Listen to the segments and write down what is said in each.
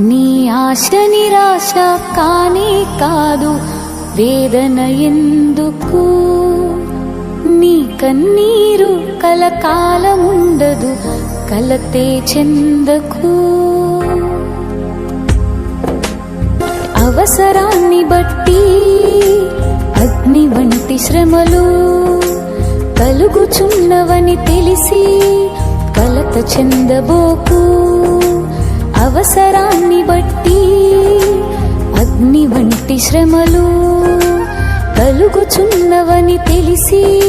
నీ ఆశ నిరాశ కానీ కాదు వేదన ఎందుకు? నీ కన్నీరు కలకాలముండదు కలతే చెందకు. అవసరాన్ని బట్టి అగ్ని వంటి శ్రమలు కలుగుచున్నవని తెలిసి కలత చెందబోకు. అవసరాన్ని బట్టి అగ్ని వంటి శ్రమలు కలుగుచున్నవని తెలిసి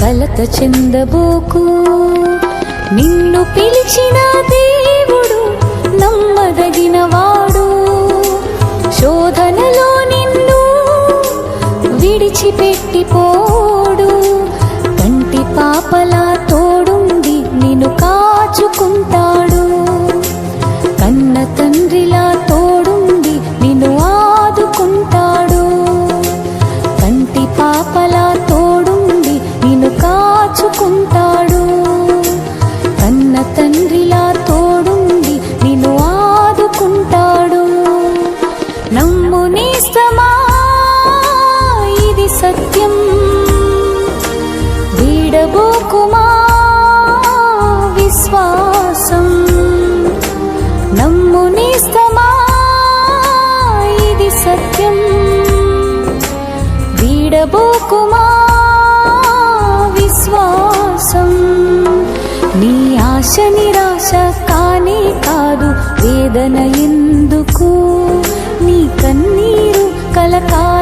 కలత చెందబోకు. నిన్ను పిలిచిన దేవుడు నమ్మదగిన వాడు. శోధనలో నిన్ను విడిచిపెట్టిపో సత్యం. వీడబోకుమా విశ్వాసం? నమ్ము ఇది సత్యం. వీడబోకుమా విశ్వాసం? నీ ఆశ నిరాశ కానే కాదు వేదన ఎందుకు? నీ కన్నీరు కలకాల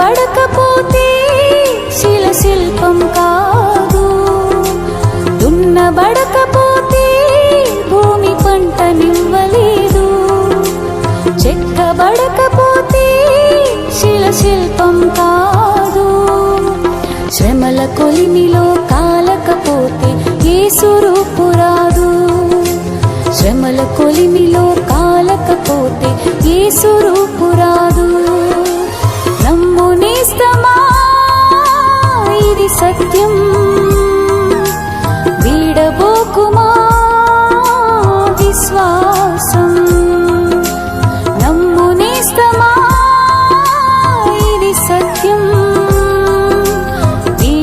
చెక్కబడకపోతే శిల శిల్పం కాదు. దున్నబడకపోతే భూమి పంటనివ్వలేదు చెక్కబడకపోతే శిల శిల్పం కాదు. శ్రమల కొలిమిలో కాలకపోతే ఏ సురూపు రాదు. శ్రమల కొలిమిలో కాలకపోతే ఏ సురూపు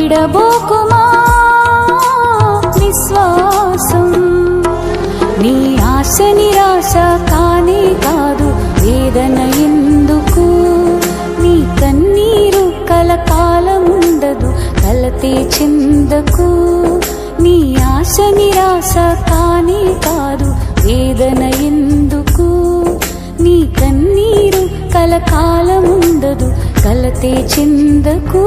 విడబోకుమా? విశ్వాసం నీ ఆశ నిరాశ కానే కాదు వేదన ఎందుకు? నీ కన్నీరు కలకాలముండదు కలతే చెందకు. నీ ఆశ నిరాశ కానే కాదు వేదన ఎందుకు? నీ కన్నీరు కలకాలముండదు కలతే చెందకు.